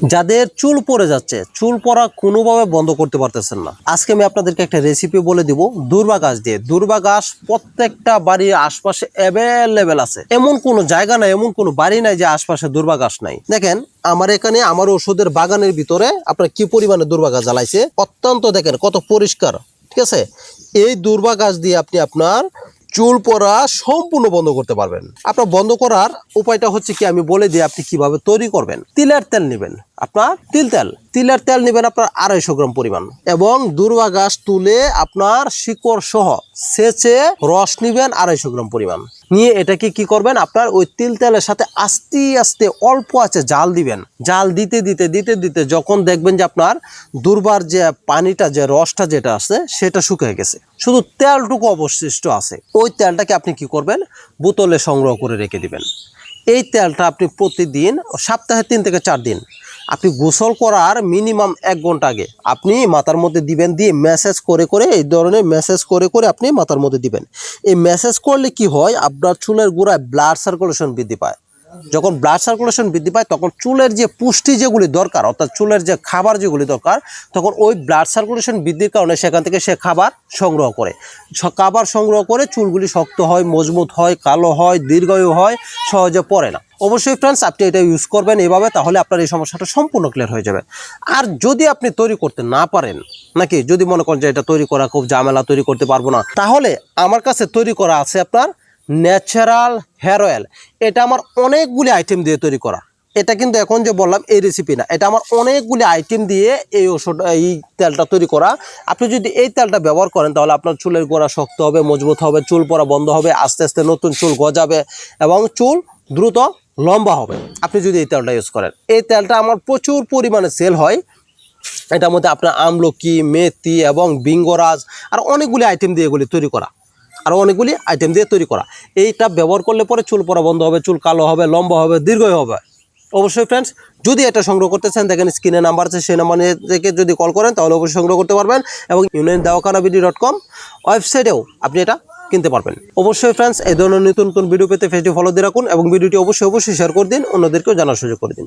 যাদের চুল পড়ে যাচ্ছে, চুল পড়া কোনোভাবে বন্ধ করতে পারতেছেন না। আজকে আমি আপনাদেরকে একটা রেসিপি বলে দিব, দুর্বা গাছ দিয়ে। দুর্বা গাছ প্রত্যেকটা বাড়ির আশপাশে অ্যাভেলেবেল আছে। এমন কোনো জায়গা নাই, এমন কোনো বাড়ি নাই যে আশপাশে দুর্বা গাছ নাই। দেখেন, আমার এখানে, আমার ওষুধের বাগানের ভিতরে আপনার কি পরিমাণে দুর্বা গাছ জ্বালাইছে? অত্যন্ত দেখেন, কত পরিষ্কার, ঠিক আছে? এই দুর্বা গাছ দিয়ে আপনি আপনার চুল পরা সম্পূর্ণ বন্ধ করতে পারবেন। আপনার বন্ধ করার উপায়টা হচ্ছে কি? আমি বলে দিই, আপনি কীভাবে তৈরি করবেন। তিলের তেল নেবেন। আপনার তিল তেল। তিলের তেল নেবেন আপনার আড়াইশো গ্রাম পরিমাণ। এবং দুর্বা গাছ তুলে আপনার শিকড় সহ সেচে রস নেবেন আড়াইশো গ্রাম পরিমাণ। নিয়ে এটাকে কি করবেন? আপনার ওই তিল তেলের সাথে আস্তে আস্তে অল্প আছে জাল দিবেন। জাল দিতে দিতে দিতে দিতে যখন দেখবেন যে আপনার দুর্বার যে পানিটা, যে রসটা যেটা আছে, সেটা শুকিয়ে গেছে। শুধু তেলটুকু অবশিষ্ট আছে। ওই তেলটাকে আপনি কি করবেন? বোতলে সংগ্রহ করে রেখে দিবেন। এই তেলটা আপনি প্রতিদিন সপ্তাহে তিন থেকে চার দিন আপনি গোসল করার মিনিমাম এক ঘণ্টা আগে আপনি মাথার মধ্যে দিবেন দিয়ে মেসেজ করে করে, এই ধরনের মেসেজ করে করে আপনি মাথার মধ্যে দিবেন। এই মেসেজ করলে কি হয়? আপনার চুলের গোড়ায় ব্লাড সার্কুলেশন বৃদ্ধি পায়। যখন ব্লাড সার্কুলেশন বৃদ্ধি পায়, তখন চুলের যে পুষ্টি যেগুলি দরকার, অর্থাৎ চুলের যে খাবার যেগুলি দরকার, তখন ওই ব্লাড সার্কুলেশন বৃদ্ধির কারণে সেখান থেকে সে খাবার সংগ্রহ করে। খাবার সংগ্রহ করে চুলগুলি শক্ত হয়, মজবুত হয়, কালো হয়, দীর্ঘায়ু হয়, সহজে পড়ে না। অবশ্যই ফ্রেন্ডস আপনি এটা ইউজ করবেন এভাবে, তাহলে আপনার এই সমস্যাটা সম্পূর্ণ ক্লিয়ার হয়ে যাবে। আর যদি আপনি তৈরি করতে না পারেন, নাকি যদি মনে করেন যে এটা তৈরি করা খুব ঝামেলা, তৈরি করতে পারব না, তাহলে আমার কাছে তৈরি করা আছে আপনার ন্যাচারাল হেয়ার অয়েল এটা আমার অনেকগুলি আইটেম দিয়ে তৈরি করা। এটা কিন্তু এখন যে বললাম, এই রেসিপি না। এটা আমার অনেকগুলি আইটেম দিয়ে এই ওষুধ এই তেলটা তৈরি করা। আপনি যদি এই তেলটা ব্যবহার করেন, তাহলে আপনার চুলের গোড়া শক্ত হবে, মজবুত হবে, চুল পড়া বন্ধ হবে, আস্তে আস্তে নতুন চুল গজাবে এবং চুল দ্রুত লম্বা হবে। আপনি যদি এই তেলটা ইউজ করেন। এই তেলটা আমার প্রচুর পরিমাণে সেল হয়। এটার মধ্যে আপনার আমলকি, মেথি এবং বিঙ্গরাজ আর অনেকগুলি আইটেম দিয়ে এগুলি তৈরি করা। আর অনেকগুলি আইটেম দিয়ে তৈরি করা। এইটা ব্যবহার করলে পরে চুল পরা বন্ধ হবে, চুল কালো হবে, লম্বা হবে দীর্ঘ হবে। অবশ্যই ফ্রেন্ডস যদি এটা সংগ্রহ করতে চান, দেখেন স্ক্রিনে নাম্বার আছে, সেই নাম্বার থেকে যদি কল করেন, তাহলে অবশ্যই সংগ্রহ করতে পারবেন। এবং Union Dawakhana BD dot com ওয়েবসাইটেও আপনি এটা কিনতে পারবেন। অবশ্যই ফ্রেন্ডস এই ধরনের নতুন নতুন ভিডিও পেতে ফেসটি ফলো দিয়ে রাখুন এবং ভিডিওটি অবশ্যই অবশ্যই শেয়ার করে দিন, অন্যদেরকেও জানার সুযোগ করে দিন।